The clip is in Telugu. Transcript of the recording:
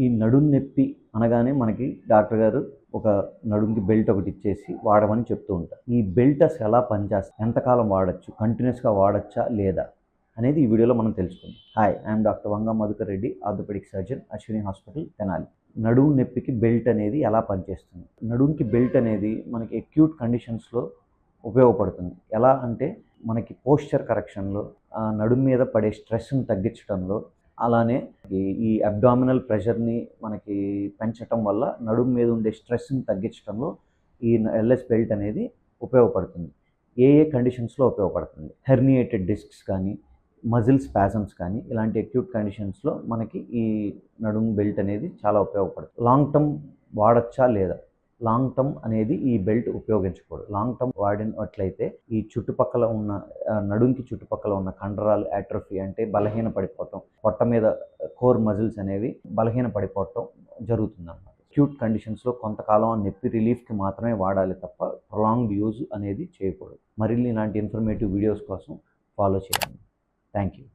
ఈ నడుం నొప్పి అనగానే మనకి డాక్టర్ గారు ఒక నడుంకి బెల్ట్ ఒకటి ఇచ్చేసి వాడమని చెప్తూ ఉంటారు. ఈ బెల్ట్ అసలు ఎలా పనిచేస్తుంది ఎంతకాలం వాడచ్చు? కంటిన్యూస్గా వాడచ్చా? లేదా? అనేది ఈ వీడియోలో మనం తెలుసుకుందాం. Hi I'm doctor Vanga Madhukar Reddy orthopaedic surgeon Ashwini hospital Tenali. నడుము నొప్పికి బెల్ట్ అనేది ఎలా పనిచేస్తుంది? నడుముకి బెల్ట్ అనేది మనకి అక్యూట్ కండిషన్స్లో ఉపయోగపడుతుంది. ఎలా అంటే మనకి పోస్చర్ కరెక్షన్లో ఆ నడుము మీద పడే స్ట్రెస్ని తగ్గించడంలో అలానే ఈ- ఈ అబ్డామినల్ ప్రెషర్ని మనకి పెంచటం వల్ల నడుము మీద ఉండే స్ట్రెస్ని తగ్గించడంలో ఈ ఎల్ఎస్ బెల్ట్ అనేది ఉపయోగపడుతుంది. ఏ ఏ కండిషన్స్లో ఉపయోగపడుతుంది? హెర్నియేటెడ్ డిస్క్స్ కానీ మజిల్ స్పాజమ్స్ కానీ ఇలాంటి అక్యూట్ కండిషన్స్లో మనకి ఈ నడుము బెల్ట్ అనేది చాలా ఉపయోగపడుతుంది. లాంగ్ టర్మ్ వాడచ్చా లేదా? లాంగ్ టర్మ్ అనేది ఈ బెల్ట్ ఉపయోగించకూడదు లాంగ్ టర్మ్ వాడినట్లయితే ఈ చుట్టుపక్కల ఉన్న నడుంకి చుట్టుపక్కల ఉన్న కండరాలు యాట్రఫీ అంటే బలహీన పడిపోవటం పొట్ట మీద కోర్ మజిల్స్ అనేవి బలహీన పడిపోవటం జరుగుతుంది అన్నమాట కండిషన్స్లో కొంతకాలం నొప్పి రిలీఫ్కి మాత్రమే వాడాలి తప్ప ప్రొలాంగ్డ్ యూజ్ అనేది చేయకూడదు. మరిన్ని ఇలాంటి ఇన్ఫర్మేటివ్ వీడియోస్ కోసం ఫాలో చేయండి. Thank you